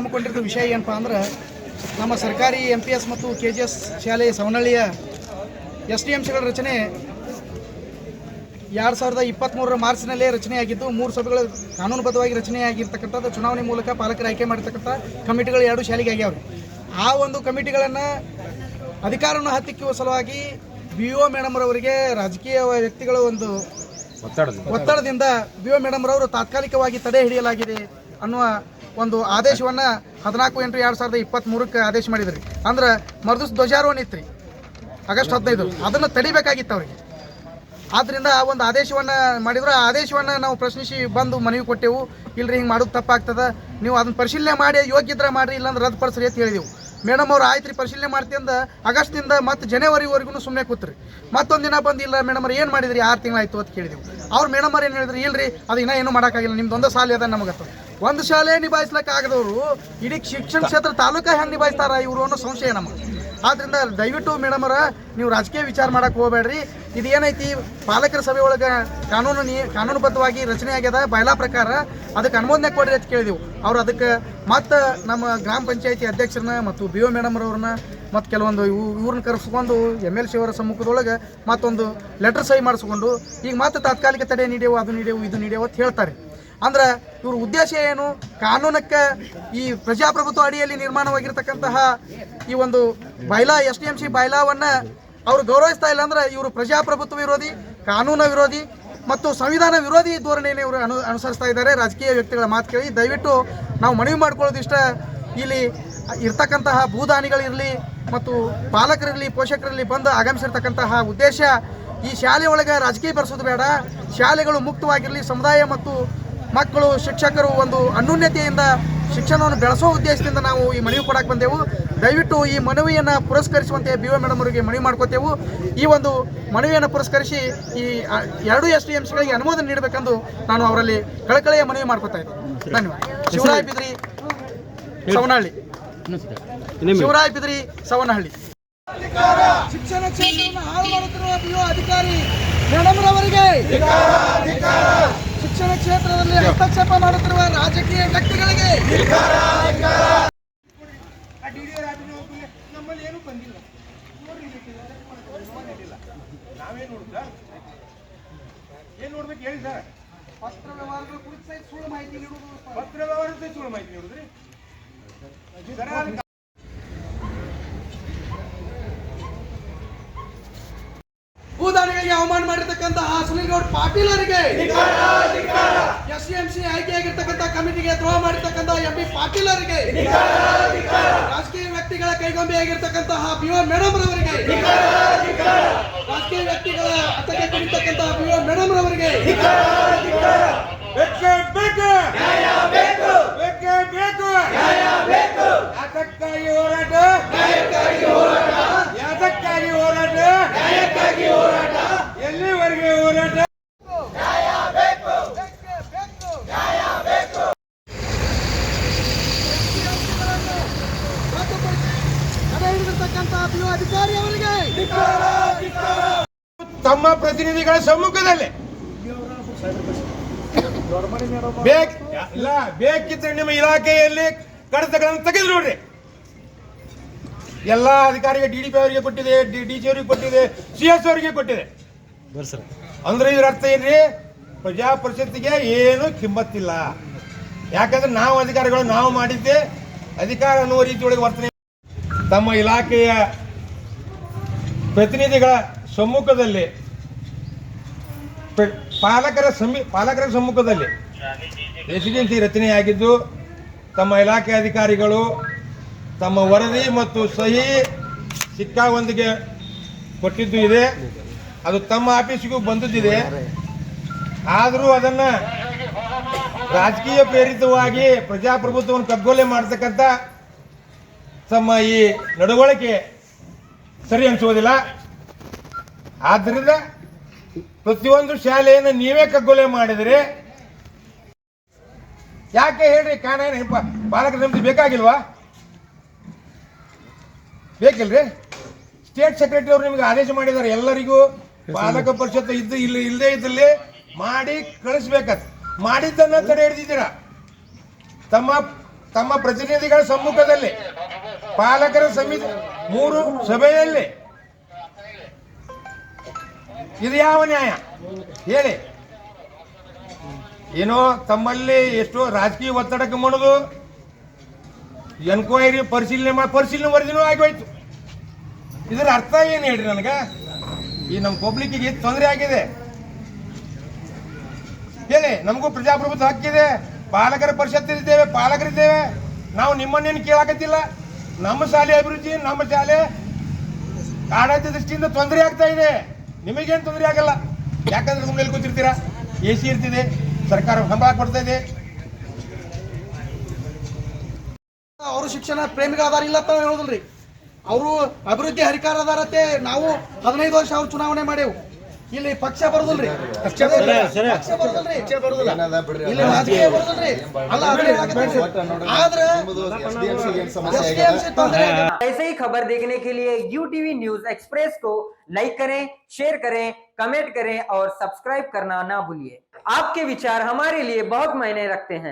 ಹಮ್ಮಿಕೊಂಡಿರೋ ವಿಷಯ ಏನಪ್ಪ ಅಂದ್ರೆ ನಮ್ಮ ಸರ್ಕಾರಿ ಎಂ ಪಿ ಎಸ್ ಮತ್ತು ಕೆ ಜಿ ಎಸ್ ಶಾಲೆ ಸವನಹಳ್ಳಿಯ ಎಸ್ ಡಿ ಎಂ ಸಿಗಳ ರಚನೆ ಎರಡು ಸಾವಿರದ ಇಪ್ಪತ್ತ್ಮೂರರ ಮಾರ್ಚ್ನಲ್ಲೇ ರಚನೆಯಾಗಿದ್ದು ಮೂರು ಸಭೆಗಳು ಕಾನೂನುಬದ್ಧವಾಗಿ ರಚನೆಯಾಗಿರ್ತಕ್ಕಂಥದ್ದು ಚುನಾವಣೆ ಮೂಲಕ ಪಾಲಕರು ಆಯ್ಕೆ ಮಾಡಿರ್ತಕ್ಕಂಥ ಕಮಿಟಿಗಳು ಎರಡು ಶಾಲೆಗೆ ಆಗ್ಯಾವ್ರಿ. ಆ ಒಂದು ಕಮಿಟಿಗಳನ್ನು ಅಧಿಕಾರವನ್ನು ಹತ್ತಿಕ್ಕುವ ಸಲುವಾಗಿ ಬಿ ಒ ಮೇಡಮ್ರವರಿಗೆ ರಾಜಕೀಯ ವ್ಯಕ್ತಿಗಳ ಒಂದು ಒತ್ತಡದಿಂದ. ಬಿ ಒ ಮೇಡಮ್ರವರು ತಾತ್ಕಾಲಿಕವಾಗಿ ತಡೆ ಹಿಡಿಯಲಾಗಿದೆ ಅನ್ನುವ ಒಂದು ಆದೇಶವನ್ನು ಹದಿನಾಲ್ಕು ಎಂಟು ಎರಡು ಸಾವಿರದ ಇಪ್ಪತ್ತ್ಮೂರಕ್ಕೆ ಆದೇಶ ಮಾಡಿದ್ರಿ. ಅಂದ್ರೆ ಮರ್ದಸ್ ಧ್ವಜಾರೋಹಣ ಇತ್ತು ರೀ ಆಗಸ್ಟ್ ಹದಿನೈದು. ಅದನ್ನು ತಡಿಬೇಕಾಗಿತ್ತು ಅವರಿಗೆ. ಆದ್ದರಿಂದ ಆ ಒಂದು ಆದೇಶವನ್ನು ಮಾಡಿದ್ರು. ಆ ಆದೇಶವನ್ನು ನಾವು ಪ್ರಶ್ನಿಸಿ ಬಂದು ಮನವಿ ಕೊಟ್ಟೆವು. ಇಲ್ಲರಿ ಹಿಂಗೆ ಮಾಡೋದು ತಪ್ಪಾಗ್ತದೆ. ನೀವು ಅದನ್ನ ಪರಿಶೀಲನೆ ಮಾಡಿ, ಯೋಗ್ಯ ಇದ್ರೆ ಮಾಡ್ರಿ, ಇಲ್ಲಾಂದ್ರೆ ರದ್ದುಪಡಿಸ್ರಿ ಅಂತ ಹೇಳಿದೆವು. ಮೇಡಮ್ ಅವ್ರು ಆಯ್ತು ರೀ ಪರಿಶೀಲನೆ ಮಾಡ್ತೀವಿ ಅಂದ ಆಗಸ್ಟ್ನಿಂದ ಮತ್ತು ಜನವರಿವರೆಗೂ ಸುಮ್ಮನೆ ಕೂತ್ರಿ. ಮತ್ತೊಂದು ದಿನ ಬಂದಿಲ್ಲ ಮೇಡಮ್ ಅವ್ರು, ಏನು ಮಾಡಿದ್ರಿ? ಆರು ತಿಂಗಳಾಯ್ತು ಅಂತ ಕೇಳಿದೆವು. ಅವ್ರು ಮೇಡಮ್ ಅವ್ರು ಏನು ಹೇಳಿದ್ರಿ? ಇಲ್ರಿ, ಅದು ಇನ್ನೂ ಏನು ಮಾಡೋಕ್ಕಾಗಿಲ್ಲ. ನಿಮ್ದು ಒಂದು ಶಾಲೆ ಅದ ನಮಗತ್ತ ಒಂದು ಶಾಲೆ ನಿಭಾಯಿಸ್ಲಿಕ್ಕೆ ಆಗದವರು ಇಡೀ ಶಿಕ್ಷಣ ಕ್ಷೇತ್ರ ತಾಲೂಕಾ ಹೆಂಗೆ ನಿಭಾಯಿಸ್ತಾರ, ಇವರು ಅನ್ನೋ ಸಂಶಯ ನಮಗೆ. ಆದ್ರಿಂದ ದಯವಿಟ್ಟು ಮೇಡಮ್ ಅವರ, ನೀವು ರಾಜಕೀಯ ವಿಚಾರ ಮಾಡಕ್ಕೆ ಹೋಗಬೇಡ್ರಿ. ಇದು ಏನೈತಿ ಪಾಲಕರ ಸಭೆ ಒಳಗೆ ಕಾನೂನು ನೀ, ಕಾನೂನುಬದ್ಧವಾಗಿ ರಚನೆ ಆಗ್ಯದ, ಬಯಲಾ ಪ್ರಕಾರ, ಅದಕ್ಕೆ ಅನುಮೋದನೆ ಕೊಡ್ರಿ ಅಂತ ಕೇಳಿದೆವು. ಅವ್ರು ಅದಕ್ಕೆ ಮತ್ತು ನಮ್ಮ ಗ್ರಾಮ ಪಂಚಾಯತಿ ಅಧ್ಯಕ್ಷರನ್ನ ಮತ್ತು ಬಿ ಒ ಮೇಡಮ್ ಅವ್ರನ್ನ, ಮತ್ತು ಕೆಲವೊಂದು ಇವು, ಇವ್ರನ್ನ ಕರೆಸ್ಕೊಂಡು ಎಂ ಎಲ್ ಸಿ ಅವರ ಸಮ್ಮುಖದೊಳಗೆ ಮತ್ತೊಂದು ಲೆಟರ್ ಸಹಿ ಮಾಡಿಸ್ಕೊಂಡು, ಈಗ ಮತ್ತೆ ತಾತ್ಕಾಲಿಕ ತಡೆ ನೀಡೇವು ಅದು ನೀಡೇವು ಇದು ನೀಡೇವು ಅಂತ ಹೇಳ್ತಾರೆ. ಅಂದ್ರೆ ಇವ್ರ ಉದ್ದೇಶ ಏನು? ಕಾನೂನಕ್ಕೆ ಈ ಪ್ರಜಾಪ್ರಭುತ್ವ ಅಡಿಯಲ್ಲಿ ನಿರ್ಮಾಣವಾಗಿರ್ತಕ್ಕಂತಹ ಈ ಒಂದು bylaw, S D M C ಬೈಲಾವನ್ನ ಅವರು ಗೌರವಿಸ್ತಾ ಇಲ್ಲ ಅಂದ್ರೆ ಇವರು ಪ್ರಜಾಪ್ರಭುತ್ವ ವಿರೋಧಿ, ಕಾನೂನು ವಿರೋಧಿ ಮತ್ತು ಸಂವಿಧಾನ ವಿರೋಧಿ ಧೋರಣೆಯನ್ನು ಇವರು ಅನು, ಅನುಸರಿಸ್ತಾ ಇದ್ದಾರೆ. ರಾಜಕೀಯ ವ್ಯಕ್ತಿಗಳ ಮಾತು ಕೇಳಿ. ದಯವಿಟ್ಟು ನಾವು ಮನವಿ ಮಾಡ್ಕೊಳ್ಳೋದು ಇಷ್ಟ ಇಲ್ಲಿ ಇರ್ತಕ್ಕಂತಹ ಭೂದಾನಿಗಳಿರಲಿ ಮತ್ತು ಪಾಲಕರಿರಲಿ ಪೋಷಕರಲ್ಲಿ ಬಂದು ಆಗಮಿಸಿರ್ತಕ್ಕಂತಹ ಉದ್ದೇಶ ಈ ಶಾಲೆ ಒಳಗೆ ರಾಜಕೀಯ ಬರೆಸೋದು ಬೇಡ. ಶಾಲೆಗಳು ಮುಕ್ತವಾಗಿರಲಿ, ಸಮುದಾಯ ಮತ್ತು ಮಕ್ಕಳು ಶಿಕ್ಷಕರು ಒಂದು ಅನ್ಯೂನ್ಯತೆಯಿಂದ ಶಿಕ್ಷಣವನ್ನು ಬೆಳೆಸೋ ಉದ್ದೇಶದಿಂದ ನಾವು ಈ ಮನವಿ ಕೊಡಕ್ಕೆ ಬಂದೆವು. ದಯವಿಟ್ಟು ಈ ಮನವಿಯನ್ನು ಪುರಸ್ಕರಿಸುವಂತೆ ಬಿ ಒ ಮೇಡಮ್ ಅವರಿಗೆ ಮನವಿ ಮಾಡ್ಕೋತೇವು. ಈ ಒಂದು ಮನವಿಯನ್ನು ಪುರಸ್ಕರಿಸಿ ಈ ಎರಡು ಎಸ್ ಡಿ ಎಂ ಸಿಗಳಿಗೆ ಅನುಮೋದನೆ ನೀಡಬೇಕೆಂದು ನಾನು ಅವರಲ್ಲಿ ಕಳಕಳಿಯ ಮನವಿ ಮಾಡ್ಕೋತಾ ಇದ್ದೀನಿ ಧನ್ಯವಾದ. ಶಿವರಾಯ ಬಿದ್ರಿ ಸವನಹಳ್ಳಿ. ಶಿವರಾಯ ಬಿದ್ರಿ ಸವನಹಳ್ಳಿ. ಶಿಕ್ಷಣ ಕ್ಷೇತ್ರವನ್ನು ಹಾಳು ಮಾಡುತ್ತಿರುವ ಬಿ ಒ ಅಧಿಕಾರಿ ಮೇಡಮ್ರವರಿಗೆ ಶಿಕ್ಷಣ ಕ್ಷೇತ್ರದಲ್ಲಿ ಹಸ್ತಕ್ಷೇಪ ಮಾಡುತ್ತಿರುವ ರಾಜಕೀಯ ವ್ಯಕ್ತಿಗಳಿಗೆ ನಮ್ಮಲ್ಲಿ ಏನೂ ಬಂದಿಲ್ಲ. ನಾವೇನ್ ನೋಡುದ ಏನ್ ನೋಡ್ಬೇಕು ಹೇಳಿ ಸರ್ ಪತ್ರ ವ್ಯವಹಾರಗಳ ಕುರಿತು ಸುಳ್ಳು ಮಾಹಿತಿ ನೀಡುವುದು ಪತ್ರ ವ್ಯವಹಾರದ ಸುಳ್ಳು ಮಾಹಿತಿ ನೋಡಿದ್ರಿ ಭೂದಾನಿಗಳಿಗೆ ಅವಮಾನ ಮಾಡಿರ್ತಕ್ಕಂತಹ ಸುನಿಲ್ ಗೌಡ್ ಪಾಟೀಲ್ ಅವರಿಗೆ ಎಸ್ ಎಂ ಸಿ ಆಯ್ಕೆಯಾಗಿರ್ತಕ್ಕಂಥ ಕಮಿಟಿಗೆ ದ್ರೋಹ ಮಾಡಿರ್ತಕ್ಕಂಥ ಎಂ ಪಿ ಪಾಟೀಲ್ ಅವರಿಗೆ ರಾಜಕೀಯ ವ್ಯಕ್ತಿಗಳ ಕೈಗೊಂಬೆಯಾಗಿರ್ತಕ್ಕಂತಹ ಬಿ ಒ ಮೇಡಮ್ ರವರಿಗೆ. ರಾಜಕೀಯ ವ್ಯಕ್ತಿಗಳ ಹತ್ತಕ್ಕೆ ಕುಡಿತಕ್ಕಂತಹ ಬಿ ಓ ಮೇಡಮ್ ರವರಿಗೆ. ಪ್ರತಿನಿಧಿಗಳ ಸಮ್ಮುಖದಲ್ಲಿ. ಬೇಕಿದ್ರೆ ನಿಮ್ಮ ಇಲಾಖೆಯಲ್ಲಿ ಕಡತಗಳನ್ನು ತೆಗೆದು ನೋಡ್ರಿ. ಎಲ್ಲಾ ಅಧಿಕಾರಿಗೆ ಡಿ ಡಿ ಪಿ ಅವರಿಗೆ ಕೊಟ್ಟಿದೆ ಡಿ ಸಿ ಅವರಿಗೆ ಕೊಟ್ಟಿದೆ ಸಿ ಎಸ್ ಅವರಿಗೆ ಕೊಟ್ಟಿದೆ. ಅಂದ್ರೆ ಇದ್ರ ಅರ್ಥ ಏನ್ರಿ? ಪ್ರಜಾಪ್ರಶಸ್ತಿಗೆ ಏನು ಕಿಮ್ಮತ್ತಿಲ್ಲ. ಯಾಕಂದ್ರೆ ನಾವು ಅಧಿಕಾರಿಗಳು ನಾವು ಮಾಡಿದ್ದೆ ಅಧಿಕಾರ ಅನ್ನುವ ರೀತಿಯೊಳಗೆ ವರ್ತನೆ. ತಮ್ಮ ಇಲಾಖೆಯ ಪ್ರತಿನಿಧಿಗಳ ಸಮ್ಮುಖದಲ್ಲಿ ಪಾಲಕರ ಸಮಿ ಪಾಲಕರ ಸಮ್ಮುಖದಲ್ಲಿ ರೆಸಿಡೆನ್ಸಿ ರಚನೆಯಾಗಿದ್ದು ತಮ್ಮ ಇಲಾಖೆ ಅಧಿಕಾರಿಗಳು ತಮ್ಮ ವರದಿ ಮತ್ತು ಸಹಿ ಸಿಕ್ಕಾವೊಂದಿಗೆ ಕೊಟ್ಟಿದ್ದು ಇದೆ. ಅದು ತಮ್ಮ ಆಫೀಸಿಗೂ ಬಂದಿದ್ದಿದೆ. ಆದರೂ ಅದನ್ನು ರಾಜಕೀಯ ಪ್ರೇರಿತವಾಗಿ ಪ್ರಜಾಪ್ರಭುತ್ವವನ್ನು ಕಗ್ಗೊಲೆ ಮಾಡ್ತಕ್ಕಂಥ ತಮ್ಮ ಈ ನಡವಳಿಕೆ ಸರಿ ಅನಿಸುವುದಿಲ್ಲ. ಆದ್ದರಿಂದ ಪ್ರತಿಯೊಂದು ಶಾಲೆಯನ್ನು ನೀವೇ ಕಗ್ಗೊಲೆ ಮಾಡಿದರೆ ಯಾಕೆ ಹೇಳ್ರಿ ಪ- ಪಾಲಕ ಸಮಿತಿ ಬೇಕಾಗಿಲ್ವಾ? ಬೇಕಿಲ್ರಿ? ಸ್ಟೇಟ್ ಸೆಕ್ರೆಟರಿ ಅವರು ನಿಮ್ಗೆ ಆದೇಶ ಮಾಡಿದ್ದಾರೆ, ಎಲ್ಲರಿಗೂ ಪಾಲಕ ಪರಿಷತ್ ಇದ್ದು ಇಲ್ಲಿ, ಇಲ್ಲದೆ ಇದ್ದಲ್ಲಿ ಮಾಡಿ ಕಳಿಸ್ಬೇಕಂತ. ಮಾಡಿದ್ದನ್ನ ತಡೆ ಹಿಡಿದಿದ್ದೀರಾ? ತಮ್ಮ ತಮ್ಮ ಪ್ರತಿನಿಧಿಗಳ ಸಮ್ಮುಖದಲ್ಲಿ, ಪಾಲಕರ ಸಮಿತಿ, ಮೂರು ಸಭೆಯಲ್ಲಿ ಇದು ಯಾವ ನ್ಯಾಯ? ಹೇಳಿ. ಏನೋ ತಮ್ಮಲ್ಲಿ ಎಷ್ಟೋ ರಾಜಕೀಯ ಒತ್ತಡಕ್ಕೆ ಮಾಡೋದು ಎನ್ಕ್ವೈರಿ ಪರಿಶೀಲನೆ ಮಾಡಿ ಪರಿಶೀಲನೆ ವರದಿನೂ ಆಗೋಯ್ತು. ಇದರ ಅರ್ಥ ಏನು ಹೇಳ್ರಿ ನನಗೆ? ಈ ನಮ್ಮ ಪಬ್ಲಿಕ್ಕಿಗೆ ತೊಂದರೆ ಆಗಿದೆ? ಹೇಳಿ, ನಮಗೂ ಪ್ರಜಾಪ್ರಭುತ್ವ ಹಕ್ಕಿದೆ ಪಾಲಕರ ಪರಿಷತ್ ಇದ್ದೇವೆ, ಪಾಲಕರಿದ್ದೇವೆ. ನಾವು ನಿಮ್ಮನ್ನೇನು ಕೇಳಾಕತ್ತಿಲ್ಲ? ನಮ್ಮ ಶಾಲೆ ಅಭಿವೃದ್ಧಿ, ನಮ್ಮ ಶಾಲೆ ಆಡಳಿತ ದೃಷ್ಟಿಯಿಂದ ತೊಂದರೆ ಆಗ್ತಾ ಇದೆ. ನಿಮಗೇನು ತೊಂದರೆ ಆಗಲ್ಲ. ಯಾಕಂದ್ರೆ ಸುಮ್ಮನೆ ಕೂತಿರ್ತೀರಾ? ಎ ಸಿ ಇರ್ತಿದೆ, ಸರ್ಕಾರ ಸಂಬಳ ಕೊಡ್ತಾ ಇದೆ. ಅವರು ಶಿಕ್ಷಣ ಪ್ರೇಮಿಗಳದಾರ ಇಲ್ಲ ಅಂತ ಹೇಳೋದಿಲ್ರಿ. ಅವರು ಅಭಿವೃದ್ಧಿ ಹರಿಕಾರ ಅದಾರತ್ತೆ ನಾವು ಹದಿನೈದು ವರ್ಷ ಅವ್ರು ಚುನಾವಣೆ ಮಾಡೇವು. ಇಲ್ಲಿ ಪಕ್ಷ ಬರೋದಿಲ್ರಿ ಪಕ್ಷ ಬರೋದಿಲ್ರಿ ಇಲ್ಲಿ ರಾಜಕೀಯ ಬರೋದಿಲ್ರಿ ಅಲ್ಲ ಅದೇ ಹೇಳಕತ್ತೀನಿ. ಆದ್ರೆ SDMC ತೊಂದ್ರೆ ಆಗಿದೆ. ऐसे ही खबर देखने के लिए यू टीवी न्यूज एक्सप्रेस को लाइक करें शेयर करें कमेंट करें और सब्सक्राइब करना ना भूलिए आपके विचार हमारे लिए बहुत मायने रखते हैं